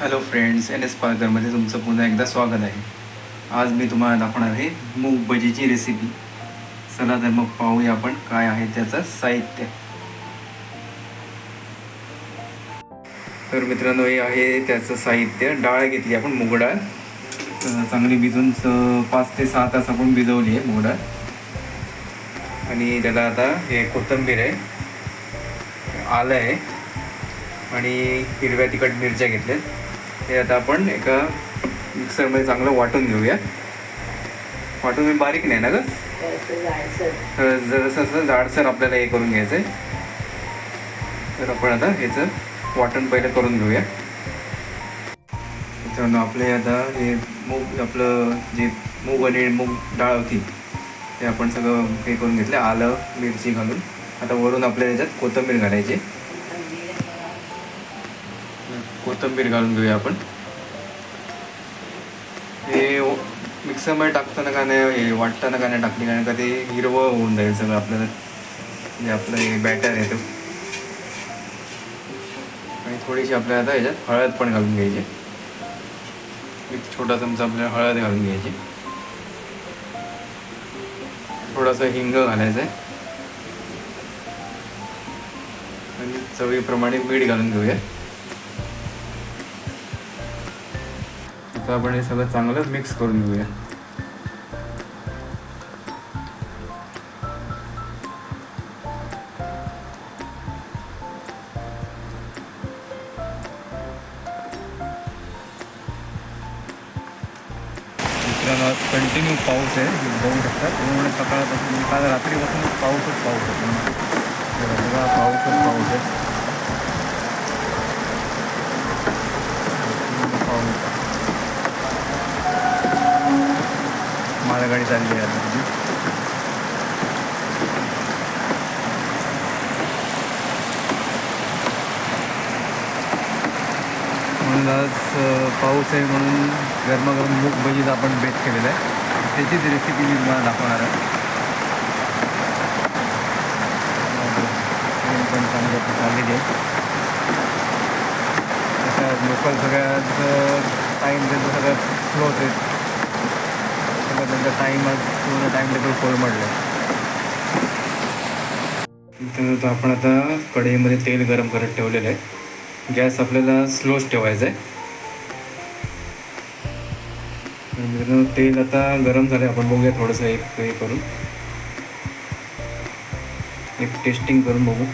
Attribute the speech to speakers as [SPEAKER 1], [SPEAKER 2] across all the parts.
[SPEAKER 1] Hello friends N S पालघरमध्ये तुमचं पुन्हा एकदा स्वागत आहे. आज मी तुम्हाला दाखवणार आहे मूग भजीची रेसिपी चला तर मग पाहूया आपण काय आहे त्याचं साहित्य. तर मित्रांनो हे आहे त्याचं साहित्य. डाळ घेतली आपण मूग डाळ. चांगली भिजून पाच ते सहा तास आपण भिजवली आहे मूग डाळ. आणि त्याला आता हे कोथिंबीर आहे आलं आहे. आणि हिरव्या तिखट मिरच्या घेतल्यात. हे आता आपण एका मिक्सरमध्ये चांगलं वाटून घेऊया. वाटून मी बारीक नाही ना ग? तर जसं असं जाडसर आपल्याला हे करून घ्यायचं आहे तर आपण आता ह्याचं वाटण पहिलं करून घेऊया. मित्रांनो आपले आता हे मूग आपलं जे मूग आणि मूग डाळ होती ते आपण सगळं हे करून घेतलं. आलं मिरची घालून. आता वरून आपल्या ह्याच्यात कोथिंबीर घालायची कोथिंबीर घालून घेऊया आपण. हे मिक्सरमध्ये टाकताना का नाही हे वाटताना का नाही टाकली? कारण का ते हिरवं होऊन जाईल सगळं आपल्याला. जे आपलं हे बॅटर आहे तो. आणि थोडीशी आपल्याला आता ह्याच्यात हळद पण घालून घ्यायची. एक छोटा चमचा आपल्याला हळद घालून घ्यायची. थोडासा हिंग घालायचा आहे. आणि चवीप्रमाणे मीठ घालून घेऊया. आता आपण हे सगळं चांगलं मिक्स करून घेऊया. कंटिन्यू पाऊस आहे बघू शकता. पूर्ण सकाळपासून काल रात्रीपासून पाऊसच पाऊस आहे. बघा पाऊसच पाऊस आहे पूर्ण पाऊस आहे. गाडी चालली आहे आता तुझी म्हणून आज पाऊस आहे म्हणून गरमागरम मूग भजीचा आपण बेत केलेला आहे. त्याचीच रेसिपी मी तुम्हाला दाखवणार आहे. पण पण चांगली चाललेली आहे. तसं लोकल सगळ्यात टाईम त्यांचं सगळ्यात स्लोच आहे सगळं त्यांचा टाईम पूर्ण टाईम टेबल कोलमडलं तर आपण आता कढईमध्ये तेल गरम करत ठेवलेलं आहे. गॅस आपल्याला स्लोच ठेवायचा आहे. मित्रांनो, तेल आता गरम झालं आपण बघूया थोडंसं एक हे करून. एक टेस्टिंग करून बघू.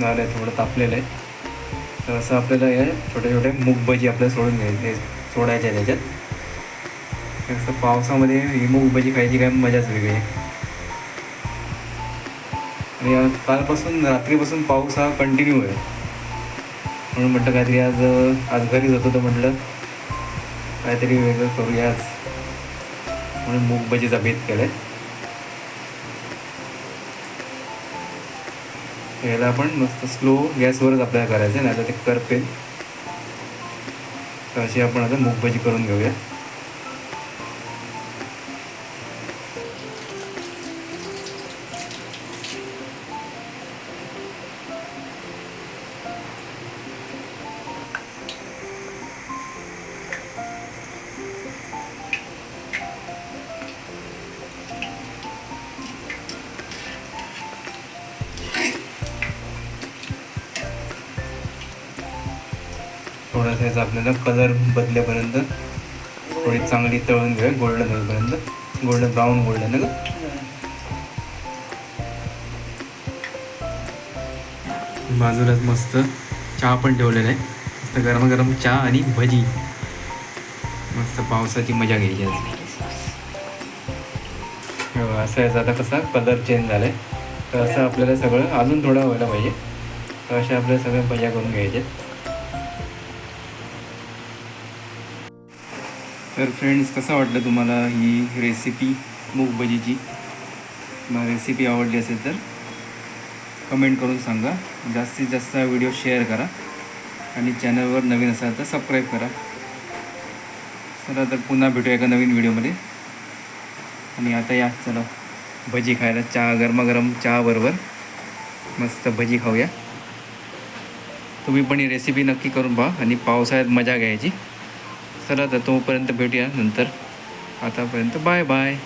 [SPEAKER 1] झालं आहे थोडं तापलेलं आहे. तर असं आपल्याला या छोट्या छोट्या मूगभजी आपल्याला सोडून घ्यायचे सोडायच्या आहे त्याच्यात. असं पावसामध्ये हिमूग भजी खायची काय मजाच वेगळी आहे. आणि कालपासून रात्रीपासून पाऊस हा कंटिन्यू आहे. म्हणून म्हटलं काहीतरी आज आज घरीच होतो तर म्हटलं काहीतरी वेगळं करूया आज. म्हणून मूग भजीचा भेद केला आहे याला आपण मस्त स्लो गॅसवरच आपल्याला करायचं आहे नाही तर ते करपेल. तर अशी आपण आता मूग भजी करून घेऊया. थोडासा याचा आपल्याला कलर बदलेपर्यंत थोडी चांगली तळून घेऊया गोल्डन होईपर्यंत. गोल्डन ब्राऊन गोल्डन ना? ग बाजूलाच मस्त चहा पण ठेवलेला आहे. मस्त गरम चहा आणि भजी. मस्त पावसाची मजा घ्यायची आज. हो, असं याचा आता कसा कलर चेंज झाला आहे तर असं आपल्याला सगळं अजून थोडं व्हायला पाहिजे. तर अशा आपल्याला सगळ्या भज्या करून घ्यायच्या. तर फ्रेंड्स कसं वाटलं तुम्हाला ही रेसिपी मूग भजीची मला रेसिपी आवडली असेल तर कमेंट करून सांगा. जास्तीत जास्त व्हिडिओ शेअर करा आणि चॅनलवर नवीन असाल तर सबस्क्राईब करा. चला तर पुन्हा भेटूया एका नवीन व्हिडिओमध्ये आणि आता या चला. भजी खायला चहा गरमागरम चहाबरोबर मस्त भजी खाऊया. तुम्ही पण ही रेसिपी नक्की करून पहा आणि पावसाळ्यात मजा घ्यायची. चला तर तोपर्यंत भेटूया नंतर. आतापर्यंत बाय बाय.